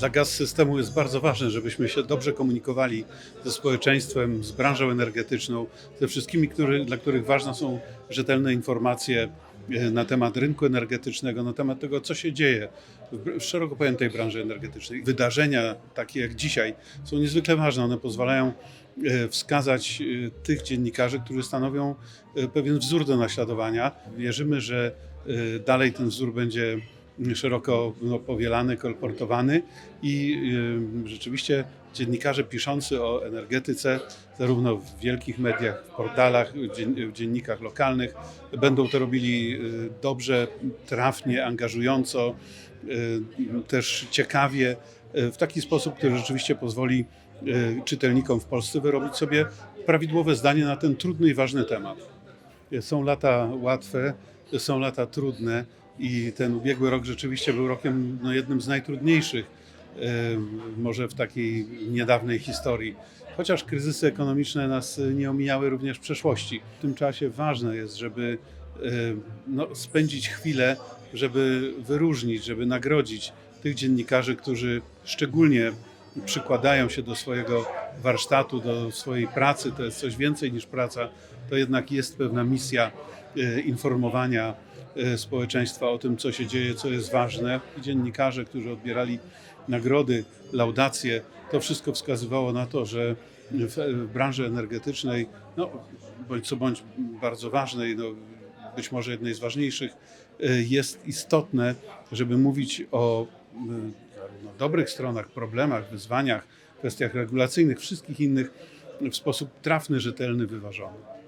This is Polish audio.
Dla gaz systemu jest bardzo ważne, żebyśmy się dobrze komunikowali ze społeczeństwem, z branżą energetyczną, ze wszystkimi, który, dla których ważne są rzetelne informacje e, na temat rynku energetycznego, na temat tego, co się dzieje w szeroko pojętej branży energetycznej. Wydarzenia takie jak dzisiaj są niezwykle ważne. One pozwalają e, wskazać e, tych dziennikarzy, którzy stanowią pewien wzór do naśladowania. Wierzymy, że dalej ten wzór będzie szeroko powielany, kolportowany i y, rzeczywiście dziennikarze piszący o energetyce, zarówno w wielkich mediach, w portalach, w dzien- w dziennikach lokalnych, będą to robili y, dobrze, trafnie, angażująco, y, też ciekawie, w taki sposób, który rzeczywiście pozwoli czytelnikom w Polsce wyrobić sobie prawidłowe zdanie na ten trudny i ważny temat. Są lata łatwe, są lata trudne i ten ubiegły rok rzeczywiście był rokiem no, jednym z najtrudniejszych, może w takiej niedawnej historii. Chociaż kryzysy ekonomiczne nas nie omijały również w przeszłości. W tym czasie ważne jest, żeby no, spędzić chwilę, żeby wyróżnić, żeby nagrodzić tych dziennikarzy, którzy szczególnie przykładają się do swojego warsztatu, do swojej pracy. To jest coś więcej niż praca, to jednak jest pewna misja e, informowania e, społeczeństwa o tym, co się dzieje, co jest ważne. Dziennikarze, którzy odbierali nagrody, laudacje, to wszystko wskazywało na to, że w, branży energetycznej, no, bądź co bądź bardzo ważnej, no, być może jednej z ważniejszych, e, jest istotne, żeby mówić o zarówno dobrych stronach, problemach, wyzwaniach, kwestiach regulacyjnych, wszystkich innych w sposób trafny, rzetelny, wyważony.